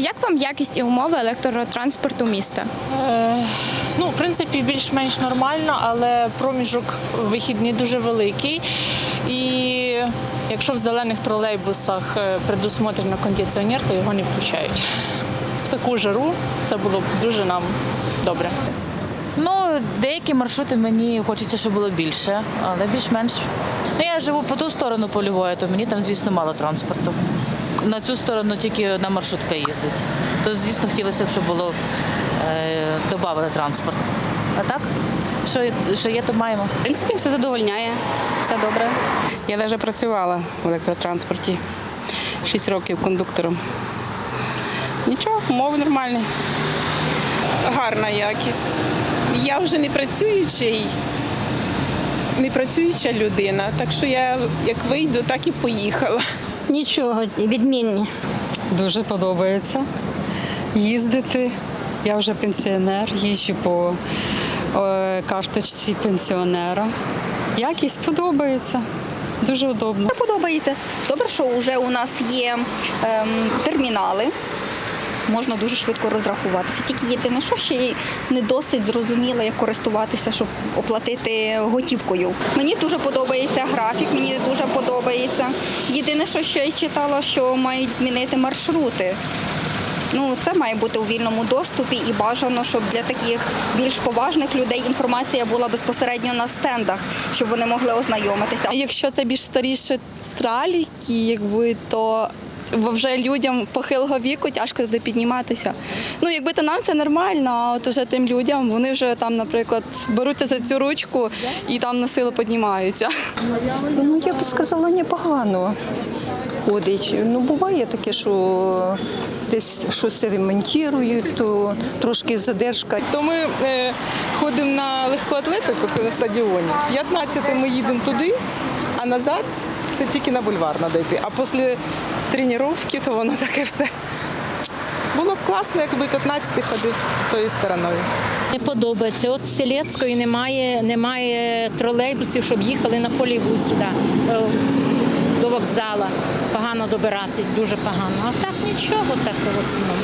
Як вам якість і умови електротранспорту міста? Е, ну, в принципі, більш-менш нормально, але проміжок вихідний дуже великий. І якщо в зелених тролейбусах е, предусмотрено кондиціонер, то його не включають. В таку жару це було б дуже нам добре. Ну, деякі маршрути мені хочеться, щоб було більше, але більш-менш. Ну, я живу по ту сторону польової, то мені там, звісно, мало транспорту. На цю сторону тільки одна маршрутка їздить. То, звісно, хотілося б, щоб було е, додали транспорт. А так, що, що є, то маємо. В принципі, все задовольняє, все добре. Я навіть працювала в електротранспорті 6 років кондуктором. Нічого, умови нормальні. гарна якість. Я вже не працюючий, не працююча людина, так що я як вийду, так і поїхала. Нічого, відмінні. Дуже подобається їздити. Я вже пенсіонер, їжджу по е, карточці пенсіонера. Якість подобається. Дуже удобно. подобається. Добре, що вже у нас є ем, термінали. Можна дуже швидко розрахуватися. Тільки єдине, що ще не досить зрозуміло, як користуватися, щоб оплатити готівкою. Мені дуже подобається графік, мені дуже подобається. Єдине, що ще й читала, що мають змінити маршрути. Ну, це має бути у вільному доступі і бажано, щоб для таких більш поважних людей інформація була безпосередньо на стендах, щоб вони могли ознайомитися. А Якщо це більш старіші траліки, якби то вже людям похилого віку тяжко туди підніматися. Ну, якби то нам це нормально, а от уже тим людям вони вже там, наприклад, беруться за цю ручку і там на силу піднімаються. Ну, я би сказала, непогано ходить. Ну, буває таке, що десь щось ремонтують, то трошки задержка. То ми е, ходимо на легку атлетику, це на стадіоні. 15 ми їдемо туди, а назад це тільки на бульвар треба йти. А після тренування, то воно таке все. Було б класно, якби 15 ходив тою стороною. Не подобається. От з Селецької немає, немає тролейбусів, щоб їхали на поліву сюди, е, до вокзала. Погано добиратись, дуже погано. А так нічого, так в основному.